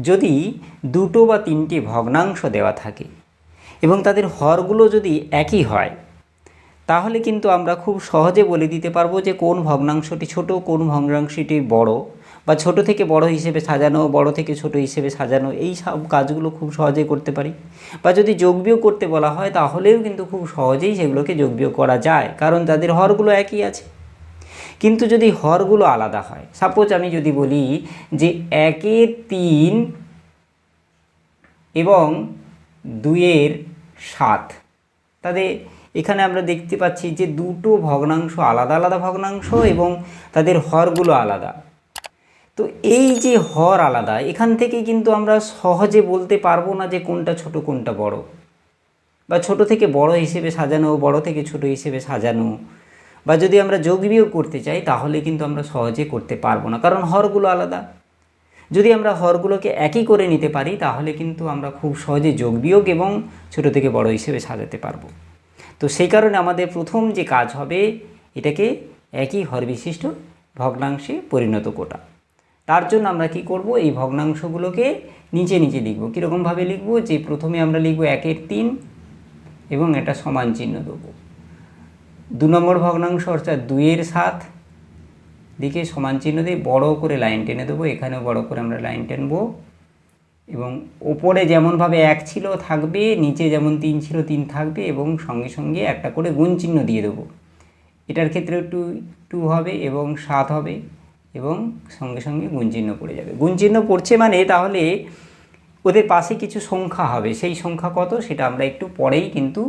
যদি দুটো বা তিনটে ভগ্নাংশ দেওয়া থাকে এবং তাদের হরগুলো যদি একই হয়, তাহলে কিন্তু আমরা খুব সহজে বলে দিতে পারব যে কোন ভগ্নাংশটি ছোট, কোন ভগ্নাংশটি বড় বা ছোট থেকে বড় হিসেবে সাজানো, বড় থেকে ছোট হিসেবে সাজানো, এই সব কাজগুলো খুব সহজেই করতে পারি। বা যদি যোগ বিয়োগ করতে বলা হয়, তাহলেও কিন্তু খুব সহজেই সেগুলোকে যোগ বিয়োগ করা যায়, কারণ তাদের হরগুলো একই আছে। কিন্তু যদি হরগুলো আলাদা হয় সাপোজ আমি যদি বলি যে একের তিন এবং দুইয়ের সাত তাদের এখানে আমরা দেখতে পাচ্ছি যে দুটো ভগ্নাংশ আলাদা আলাদা ভগ্নাংশ এবং তাদের হরগুলো আলাদা। তো এই যে হর আলাদা, এখান থেকে কিন্তু আমরা সহজে বলতে পারব না যে কোনটা ছোট, কোনটা বড়। বা ছোট থেকে বড় হিসেবে সাজানো, বড় থেকে ছোট হিসেবে সাজানো বা যদি আমরা যোগ বিয়োগ করতে চাই, তাহলে কিন্তু আমরা সহজে করতে পারব না। কারণ হরগুলো আলাদা। যদি আমরা হরগুলোকে একই করে নিতে পারি, তাহলে কিন্তু আমরা খুব সহজে যোগ বিয়োগ এবং ছোট থেকে বড় হিসেবে সাজাতে পারব। তো সেই কারণে আমাদের প্রথম যে কাজ হবে, এটাকে একই হর বিশিষ্ট ভগ্নাংশে পরিণত কোটা তার জন্য আমরা কি করব, এই ভগ্নাংশগুলোকে নিচে নিচে লিখব। কীরকমভাবে লিখব, যে প্রথমে আমরা লিখব একের তিন এবং এটা সমান চিহ্ন দেবো। দু নম্বর ভগ্নাংশ অর্থাৎ দুইয়ের সাত দিকে সমান চিহ্ন দিয়ে বড় করে লাইন টেনে দেবো, এখানেও বড় করে আমরা লাইন টেনবো। এবং ওপরে যেমনভাবে এক ছিল থাকবে, নিচে যেমন তিন ছিল তিন থাকবে এবং সঙ্গে সঙ্গে একটা করে গুণ চিহ্ন দিয়ে দেবো। এটার ক্ষেত্রে টু টু হবে এবং সাত হবে এবং সঙ্গে সঙ্গে গুণ চিহ্ন পড়ে যাবে। গুণ চিহ্ন পড়ছে মানে তাহলে ওদের পাশে কিছু সংখ্যা হবে। সেই সংখ্যা কত সেটা আমরা একটু পরেই কিন্তু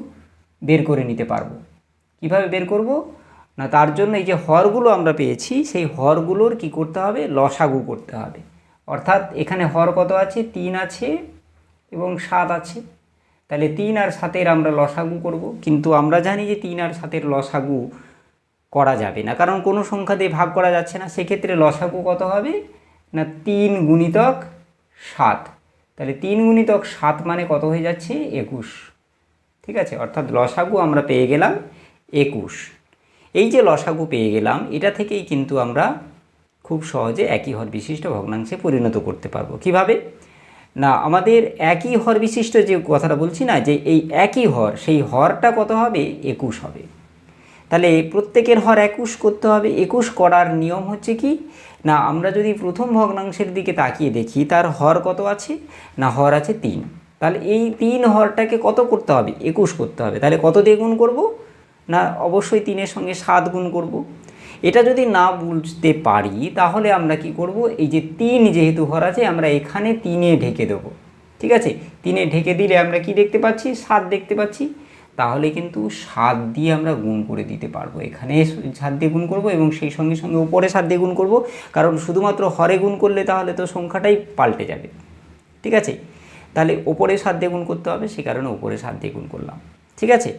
বের করে নিতে পারব। কীভাবে বের করব? না, তার জন্য এই যে হরগুলো আমরা পেয়েছি, সেই হরগুলোর কি করতে হবে? লসাগু করতে হবে। অর্থাৎ এখানে হর কত আছে? তিন আছে এবং সাত আছে। তাহলে তিন আর সাতের আমরা লসাগু করব। কিন্তু আমরা জানি যে তিন আর সাতের লসাগু করা যাবে না। কারণ কোনো সংখ্যা দিয়ে ভাগ করা যাচ্ছে না। সেক্ষেত্রে লসাগু কত হবে? না, তিন গুণিতক সাত। তাহলে তিন গুণিতক সাত মানে কত হয়ে যাচ্ছে? একুশ। ঠিক আছে? অর্থাৎ লসাগু আমরা পেয়ে গেলাম। একুশ। এই যে লসাগু পেয়ে গেলাম, এটা থেকেই কিন্তু আমরা খুব সহজে একই হর বিশিষ্ট ভগ্নাংশে পরিণত করতে পারব। কীভাবে? না, আমাদের একই হর বিশিষ্ট যে কথাটা বলছি না, যে এই একই হর, সেই হরটা কত হবে? একুশ হবে। তাহলে প্রত্যেকের হর একুশ করতে হবে। একুশ করার নিয়ম হচ্ছে কি? না, আমরা যদি প্রথম ভগ্নাংশের দিকে তাকিয়ে দেখি, তার হর কত আছে? না, হর আছে তিন। তাহলে এই তিন হরটাকে কত করতে হবে? একুশ করতে হবে। তাহলে কত দিয়ে গুণ করব? না, অবশ্যই তিনের সঙ্গে সাত গুণ করব। এটা যদি না বুঝতে পারি, তাহলে আমরা কি করব? এই যে তিন যেহেতু ঘর আছে, আমরা এখানে তিনে ঢেকে দেবো। ঠিক আছে? তিনে ঢেকে দিলে আমরা কি দেখতে পাচ্ছি? সাত দেখতে পাচ্ছি। তাহলে কিন্তু সাত দিয়ে আমরা গুণ করে দিতে পারব। এখানে সাত দিয়ে গুণ করব এবং সেই সঙ্গে সঙ্গে উপরে সাত দিয়ে গুণ করব। কারণ শুধুমাত্র হরে গুণ করলে তাহলে তো সংখ্যাটাই পাল্টে যাবে। ঠিক আছে? তাহলে ওপরে সাত দিয়ে গুণ করতে হবে, সে কারণে ওপরে সাত দিয়ে গুণ করলাম। ঠিক আছে?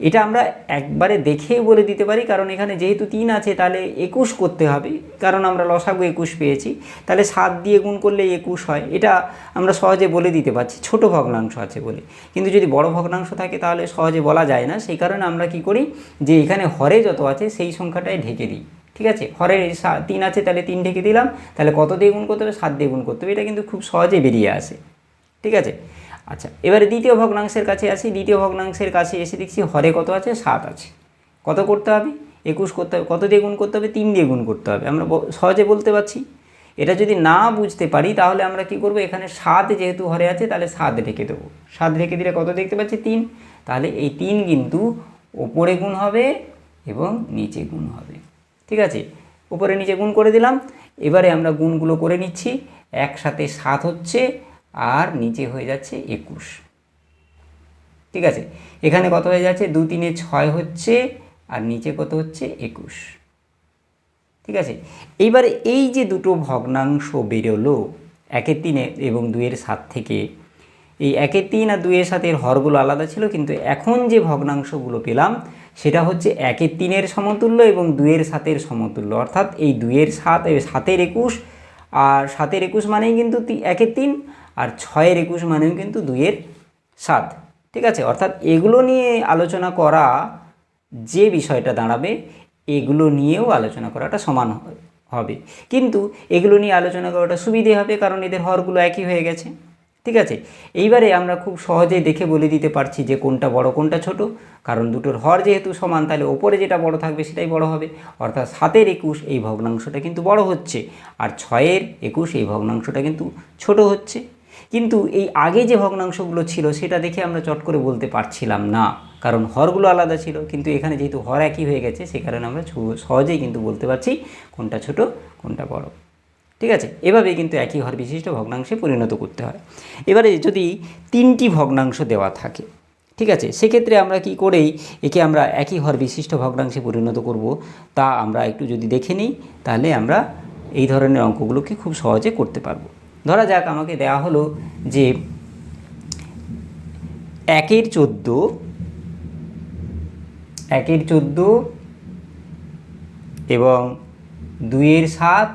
এটা আমরা একবারে দেখেই বলে দিতে পারি, কারণ এখানে যেহেতু তিন আছে, তাহলে একুশ করতে হবে। কারণ আমরা লসাগু একুশ পেয়েছি, তাহলে সাত দিয়ে গুণ করলে একুশ হয়। এটা আমরা সহজে বলে দিতে পারছি। ছোট ভগ্নাংশ আছে বলে। কিন্তু যদি বড় ভগ্নাংশ থাকে, তাহলে সহজে বলা যায় না। সেই কারণে আমরা কি করি, যে এখানে হরে যত আছে, সেই সংখ্যাটাই ঢেকে দিই। ঠিক আছে? হরে তিন আছে, তাহলে তিন ঢেকে দিলাম। তাহলে কত দিয়ে গুণ করতে হবে? সাত দিয়ে গুণ করতে হবে। এটা কিন্তু খুব সহজে বেরিয়ে আসে। ঠিক আছে? আচ্ছা এবারে দ্বিতীয় ভগ্নাংশের কাছে আসি, দ্বিতীয় ভগ্নাংশের কাছে এসে দেখছি হরে কত আছে? সাত আছে। কত করতে হবে? একুশ করতে হবে। কত দিয়ে গুণ করতে হবে? তিন দিয়ে গুণ করতে হবে। আমরা সহজে বলতে পারছি। এটা যদি না বুঝতে পারি, তাহলে আমরা কি করব? এখানে সাত যেহেতু হরে আছে, তাহলে সাত রেখে দেবো। সাত রেখে দিলে কত দেখতে পাচ্ছি? তিন। তাহলে এই তিন কিন্তু ওপরে গুণ হবে এবং নিচে গুণ হবে। ঠিক আছে? উপরে নিচে গুণ করে দিলাম। এবারে আমরা গুণগুলো করে নিচ্ছি। একসাথে সাত হচ্ছে আর নিচে হয়ে যাচ্ছে একুশ। ঠিক আছে? এখানে কত হয়ে যাচ্ছে? দু তিনে ছয় হচ্ছে আর নিচে কত হচ্ছে? একুশ। ঠিক আছে? এইবারে এই যে দুটো ভগ্নাংশ বেরোলো, একের তিনে এবং দুইয়ের সাত থেকে, এই একের তিন আর দুইয়ের সাথে হরগুলো আলাদা ছিল, কিন্তু এখন যে ভগ্নাংশগুলো পেলাম, সেটা হচ্ছে একের তিনের সমতুল্য এবং দুয়ের সাতের সমতুল্য। অর্থাৎ এই দুইয়ের সাত সাতের একুশ, আর সাতের একুশ মানেই কিন্তু একের তিন আর ছয়ের একুশ মানেও কিন্তু দুইয়ের সাত। ঠিক আছে? অর্থাৎ এগুলো নিয়ে আলোচনা করা যে বিষয়টা দাঁড়াবে, এগুলো নিয়েও আলোচনা করাটা সমান হবে। কিন্তু এগুলো নিয়ে আলোচনা করাটা সুবিধে হবে কারণ এদের হরগুলো একই হয়ে গেছে। ঠিক আছে? এইবারে আমরা খুব সহজেই দেখে বলে দিতে পারছি যে কোনটা বড়, কোনটা ছোট। কারণ দুটোর হর যেহেতু সমান, তাহলে ওপরে যেটা বড় থাকবে সেটাই বড় হবে। অর্থাৎ সাতের একুশ এই ভগ্নাংশটা কিন্তু বড় হচ্ছে। আর ছয়ের একুশ এই ভগ্নাংশটা কিন্তু ছোট হচ্ছে। কিন্তু এই আগে যে ভগ্নাংশগুলো ছিল, সেটা দেখে আমরা চট করে বলতে পারছিলাম না। কারণ হরগুলো আলাদা ছিল, কিন্তু এখানে যেহেতু হর একই হয়ে গেছে, সে কারণে আমরা সহজেই কিন্তু বলতে পারছি কোনটা ছোট, কোনটা বড়। ঠিক আছে? এভাবেই কিন্তু একই হর বিশিষ্ট ভগ্নাংশে পরিণত করতে হয়। এবারে যদি তিনটি ভগ্নাংশ দেওয়া থাকে, ঠিক আছে? সেক্ষেত্রে আমরা কি করেই একে আমরা একই হর বিশিষ্ট ভগ্নাংশে পরিণত করব, তা আমরা একটু যদি দেখে নিই, তাহলে আমরা এই ধরনের অঙ্কগুলোকে খুব সহজে করতে পারব। ধরা যাক আমাকে দেওয়া হলো যে একের চোদ্দ একের চোদ্দ এবং দুইয়ের সাত,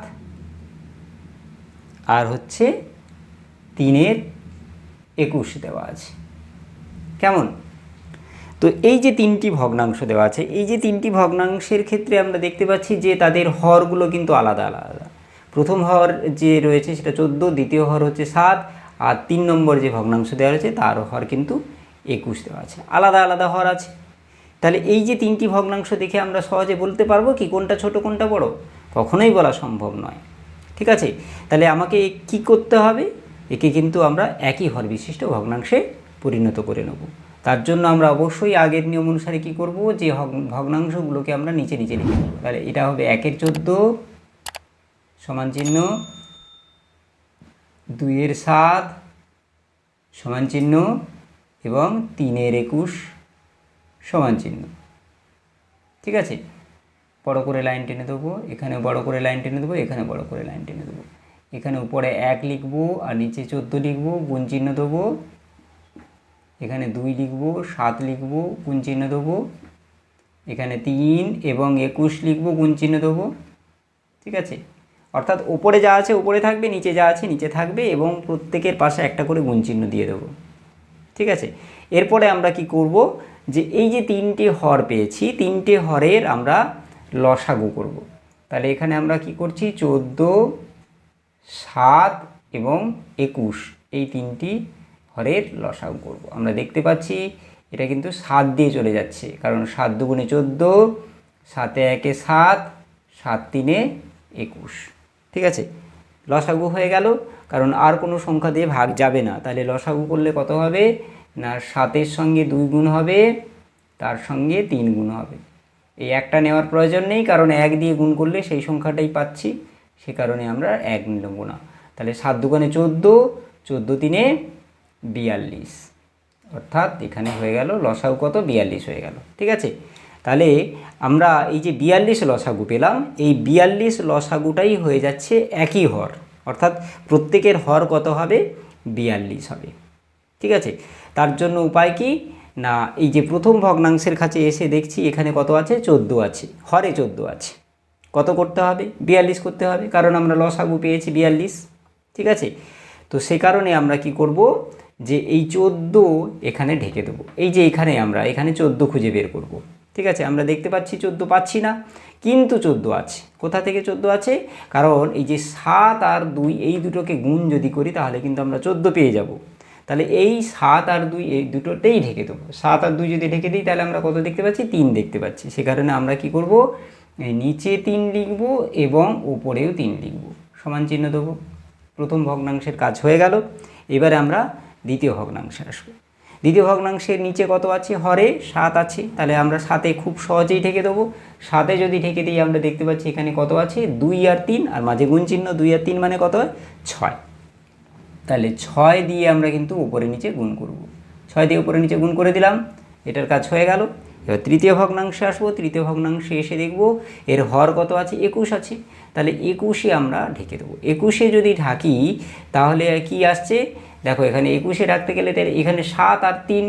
আর হচ্ছে তিনের একুশ দেওয়া আছে। কেমন? তো এই যে তিনটি ভগ্নাংশ দেওয়া আছে, এই যে তিনটি ভগ্নাংশের ক্ষেত্রে আমরা দেখতে পাচ্ছি যে তাদের হরগুলো কিন্তু আলাদা আলাদা। প্রথম হর যে রয়েছে সেটা চোদ্দ, দ্বিতীয় হর হচ্ছে সাত, আর তিন নম্বর যে ভগ্নাংশ দেওয়া রয়েছে তার হর কিন্তু একুশ দেওয়া আছে। আলাদা আলাদা হর আছে। তাহলে এই যে তিনটি ভগ্নাংশ দেখে আমরা সহজে বলতে পারব কি কোনটা ছোট, কোনটা বড়? কখনোই বলা সম্ভব নয়। ঠিক আছে? তাহলে আমাকে কি করতে হবে? একে কিন্তু আমরা একই হর বিশিষ্ট ভগ্নাংশে পরিণত করে নেব। তার জন্য আমরা অবশ্যই আগের নিয়ম অনুসারে কী করব? যে ভগ- ভগ্নাংশগুলোকে আমরা নিচে নিচে লিখে দেবো তাহলে এটা হবে একের চোদ্দ সমান চিহ্ন দুইয়ের সাত সমান চিহ্ন এবং তিনের একুশ সমান চিহ্ন। ঠিক আছে? বড় করে লাইন টেনে দেবো এখানে বড় করে লাইন টেনে দেবো এখানে বড় করে লাইন টেনে দেবো। এখানে উপরে এক লিখব আর নিচে চোদ্দ লিখব, গুণ চিহ্ন দেবো। এখানে দুই লিখব, সাত লিখব, গুণ চিহ্ন দেবো। এখানে তিন এবং একুশ লিখব, গুণ চিহ্ন দেবো। ঠিক আছে? অর্থাৎ ওপরে যা আছে উপরে থাকবে, নিচে যা আছে নিচে থাকবে এবং প্রত্যেকের পাশে একটা করে গুণ চিহ্ন দিয়ে দেবো। ঠিক আছে? এরপরে আমরা কি করব? যে এই যে তিনটে হর পেয়েছি, তিনটে হরের আমরা লসাগু করব। তাহলে এখানে আমরা কি করছি? চোদ্দ, সাত এবং একুশ এই তিনটি হরের লসাগু করব। আমরা দেখতে পাচ্ছি এটা কিন্তু সাত দিয়ে চলে যাচ্ছে, কারণ সাত দুগুণে চোদ্দ, সাতে একে সাত সাত তিনে একুশ। ঠিক আছে? লসাগু হয়ে গেল, কারণ আর কোনো সংখ্যা দিয়ে ভাগ যাবে না। তাহলে লসাগু করলে কত হবে? না, সাতের সঙ্গে দুই গুণ হবে, তার সঙ্গে তিন গুণ হবে। এই একটা নেওয়ার প্রয়োজন নেই, কারণ এক দিয়ে গুণ করলে সেই সংখ্যাটাই পাচ্ছি। সে কারণে আমরা এক নেব না। তাহলে সাত দুগুণে চোদ্দ চোদ্দ তিনে বিয়াল্লিশ। অর্থাৎ এখানে হয়ে গেল, লসাগু কত? বিয়াল্লিশ হয়ে গেল। ঠিক আছে? তাহলে আমরা এই যে বিয়াল্লিশ লসাগু পেলাম, এই বিয়াল্লিশ লসাগুটাই হয়ে যাচ্ছে একই হর। অর্থাৎ প্রত্যেকের হর কত হবে? বিয়াল্লিশ হবে। ঠিক আছে? তার জন্য উপায় কি? না, এই যে প্রথম ভগ্নাংশের কাছে এসে দেখছি এখানে কত আছে? চোদ্দ আছে। হরে চোদ্দ আছে। কত করতে হবে? বিয়াল্লিশ করতে হবে। কারণ আমরা লসাগু পেয়েছি বিয়াল্লিশ। ঠিক আছে? তো সে কারণে আমরা কি করব? যে এই চোদ্দ এখানে ঢেকে দেবো। এই যে এখানে আমরা, এখানে চোদ্দ খুঁজে বের করব। ঠিক আছে, আমরা দেখতে পাচ্ছি চোদ্দ পাচ্ছি না, কিন্তু চোদ্দ আছে। কোথা থেকে চোদ্দ আছে? কারণ এই যে সাত আর দুই, এই দুটোকে গুণ যদি করি, তাহলে কিন্তু আমরা চোদ্দ পেয়ে যাব। তাহলে এই সাত আর দুই, এই দুটোতেই ঢেকে দেবো। সাত আর দুই যদি ঢেকে দিই, তাহলে আমরা কত দেখতে পাচ্ছি? তিন দেখতে পাচ্ছি। সে কারণে আমরা কি করব? নিচে তিন লিখব এবং উপরেও তিন লিখব। সমান চিহ্ন দেবো। প্রথম ভগ্নাংশের কাজ হয়ে গেল। এবারে আমরা দ্বিতীয় ভগ্নাংশে আসব। দ্বিতীয় ভগ্নাংশের নিচে কত আছে? হরে সাত আছে। তাহলে আমরা সাতে খুব সহজেই ঢেকে দেবো। সাতে যদি ঢেকে দিই, আমরা দেখতে পাচ্ছি এখানে কত আছে? দুই আর তিন, আর মাঝে গুণ চিহ্ন দুই আর তিন মানে কত ছয়। তাহলে ছয় দিয়ে আমরা কিন্তু উপরে নিচে গুণ করব। ছয় দিয়ে উপরে নিচে গুণ করে দিলাম। এটার কাজ হয়ে গেল। এবার তৃতীয় ভগ্নাংশে আসব। তৃতীয় ভগ্নাংশে এসে দেখব এর হর কত আছে? একুশ আছে। তাহলে একুশে আমরা ঢেকে দেবো। একুশে যদি ঢাকি, তাহলে কি আসছে? দেখো, এখানে একুশে রাখতে গেলে তাহলে এখানে সাত আর তিন,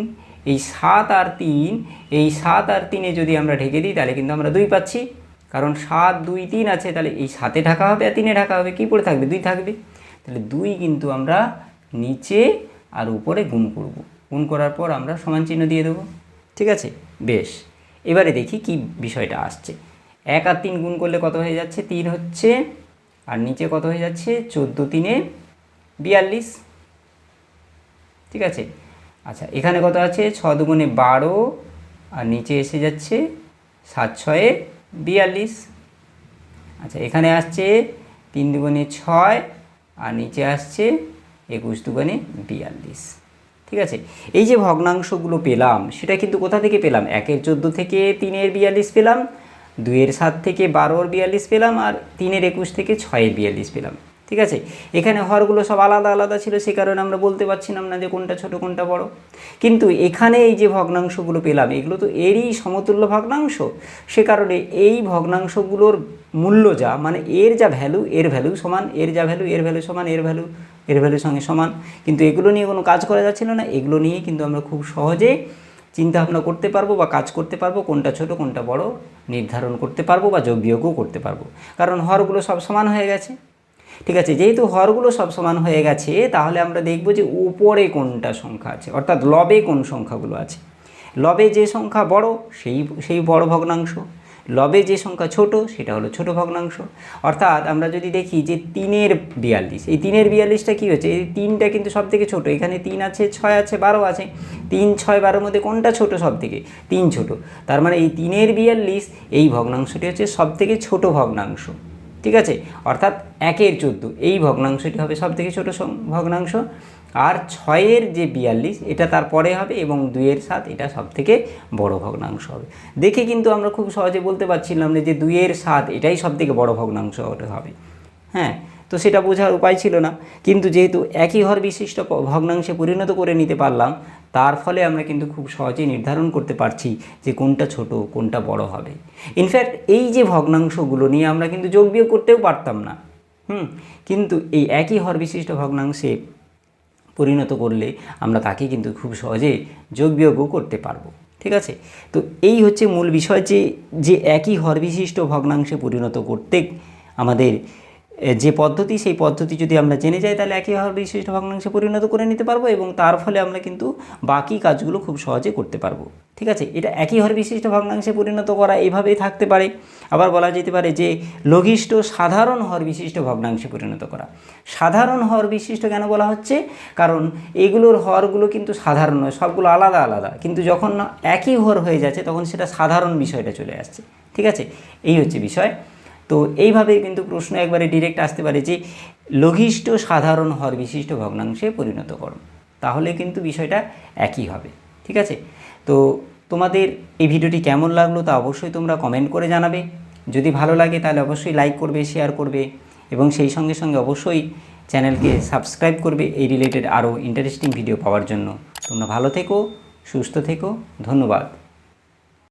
এই সাত আর তিন, এই সাত আর তিনে যদি আমরা ঢেকে দিই, তাহলে কিন্তু আমরা দুই পাচ্ছি। কারণ সাত, দুই, তিন আছে, তাহলে এই সাতে ঢাকা হবে আর তিনে ঢাকা হবে, কী পড়ে থাকবে? দুই থাকবে। তাহলে দুই কিন্তু আমরা নিচে আর উপরে গুণ করব। গুণ করার পর আমরা সমান চিহ্ন দিয়ে দেবো। ঠিক আছে? বেশ। এবারে দেখি কি বিষয়টা আসছে। এক আর তিন গুণ করলে কত হয়ে যাচ্ছে? তিন হচ্ছে, আর নিচে কত হয়ে যাচ্ছে? চোদ্দ তিনে বিয়াল্লিশ। ঠিক আছে? আচ্ছা এখানে কত আছে? ছ দুগুণে বারো, আর নিচে এসে যাচ্ছে সাত ছয়ে বিয়াল্লিশ। আচ্ছা এখানে আসছে তিন দুগুণে ছয়, আর নিচে আসছে একুশ দুগুণে বিয়াল্লিশ। ঠিক আছে? এই যে ভগ্নাংশগুলো পেলাম, সেটা কিন্তু কোথা থেকে পেলাম? একের চোদ্দ থেকে তিনের বিয়াল্লিশ পেলাম, দুইয়ের সাত থেকে বারোর বিয়াল্লিশ পেলাম, আর তিনের একুশ থেকে ছয়ের বিয়াল্লিশ পেলাম। ঠিক আছে? এখানে হরগুলো সব আলাদা আলাদা ছিল, সে কারণে আমরা বলতে পারছিলাম না যে কোনটা ছোট, কোনটা বড়। কিন্তু এখানে এই যে ভগ্নাংশগুলো পেলাম, এগুলো তো এরই সমতুল্য ভগ্নাংশ। সে কারণে এই ভগ্নাংশগুলোর মূল্য যা মানে এর যা ভ্যালু এর ভ্যালু সমান, এর যা ভ্যালু এর ভ্যালু সমান, এর ভ্যালু এর ভ্যালুর সঙ্গে সমান। কিন্তু এগুলো নিয়ে কোনো কাজ করা যাচ্ছিল না, এগুলো নিয়ে কিন্তু আমরা খুব সহজে চিন্তা ভাবনা করতে পারব বা কাজ করতে পারব, কোনটা ছোট, কোনটা বড়, নির্ধারণ করতে পারব বা যোগ বিয়োগও করতে পারব। কারণ হরগুলো সব সমান হয়ে গেছে। ঠিক আছে, যেহেতু হরগুলো সব সমান হয়ে গেছে, তাহলে আমরা দেখব যে উপরে কোনটা সংখ্যা আছে, অর্থাৎ লবে কোন সংখ্যাগুলো আছে। লবে যে সংখ্যা বড়, সেই সেই বড় ভগ্নাংশ। লবে যে সংখ্যা ছোট, সেটা হলো ছোট ভগ্নাংশ। অর্থাৎ আমরা যদি দেখি যে তিনের বিয়াল্লিশ, এই তিনের বিয়াল্লিশটা কী হচ্ছে? এই তিনটা কিন্তু সব থেকে ছোটো, এখানে তিন আছে, ছয় আছে, বারো আছে। তিন, ছয়, বারোর মধ্যে কোনটা ছোট সব থেকে তিন ছোট। তার মানে এই তিনের বিয়াল্লিশ, এই ভগ্নাংশটি হচ্ছে সব থেকে ছোট ভগ্নাংশ। ঠিক আছে? অর্থাৎ একের চোদ্দ। এই ভগ্নাংশটি হবে সব থেকে ছোটো ভগ্নাংশ। আর ছয়ের যে বিয়াল্লিশ, এটা তারপরে হবে এবং দুইয়ের সাত, এটা সব থেকে বড় ভগ্নাংশ হবে। দেখে কিন্তু আমরা খুব সহজে বলতে পারছিলাম না যে দুইয়ের সাত, এটাই সব থেকে বড় ভগ্নাংশ হবে। হ্যাঁ তো সেটা বোঝার উপায় ছিল না। কিন্তু যেহেতু একই ঘর বিশিষ্ট ভগ্নাংশে পরিণত করে নিতে পারলাম তার ফলে আমরা কিন্তু খুব সহজেই নির্ধারণ করতে পারছি যে কোনটা ছোট, কোনটা বড় হবে। ইনফ্যাক্ট এই যে ভগ্নাংশগুলো নিয়ে আমরা কিন্তু যোগ বিয়োগ করতেও পারতাম না। হুম, কিন্তু এই একই হর বিশিষ্ট ভগ্নাংশে পরিণত করলে আমরা তাকে কিন্তু খুব সহজে যোগ বিয়োগও করতে পারব। ঠিক আছে? তো এই হচ্ছে মূল বিষয় যে যে একই হর বিশিষ্ট ভগ্নাংশে পরিণত করতে আমাদের যে পদ্ধতি, সেই পদ্ধতি যদি আমরা জেনে যাই, তাহলে একই হর বিশিষ্ট ভগ্নাংশে পরিণত করে নিতে পারব এবং তার ফলে আমরা কিন্তু বাকি কাজগুলো খুব সহজে করতে পারব। ঠিক আছে? এটা একই হর বিশিষ্ট ভগ্নাংশে পরিণত করা এভাবেই থাকতে পারে। আবার বলা যেতে পারে যে, লঘিষ্ঠ সাধারণ হর বিশিষ্ট ভগ্নাংশে পরিণত করা। সাধারণ হর বিশিষ্ট কেন বলা হচ্ছে? কারণ এগুলোর হরগুলো কিন্তু সাধারণ নয়, সবগুলো আলাদা আলাদা। কিন্তু যখন একই হর হয়ে যাচ্ছে, তখন সেটা সাধারণ বিষয়টা চলে আসছে। ঠিক আছে? এই হচ্ছে বিষয়। তো এইভাবেই কিন্তু প্রশ্ন একবারে ডিরেক্ট আসতে পারে যে, লঘিষ্ঠ সাধারণ হর বিশিষ্ট ভগ্নাংশে পরিণত করো। তাহলে কিন্তু বিষয়টা একই হবে, ঠিক আছে? তো তোমাদের এই ভিডিওটি কেমন লাগল তা অবশ্যই তোমরা কমেন্ট করে জানাবে। যদি ভালো লাগে তাহলে অবশ্যই লাইক করবে শেয়ার করবে এবং সেই সঙ্গে সঙ্গে অবশ্যই চ্যানেলকে সাবস্ক্রাইব করবে এই রিলেটেড আরও ইন্টারেস্টিং ভিডিও পাওয়ার জন্য। তোমরা ভালো থেকো, সুস্থ থেকো, ধন্যবাদ।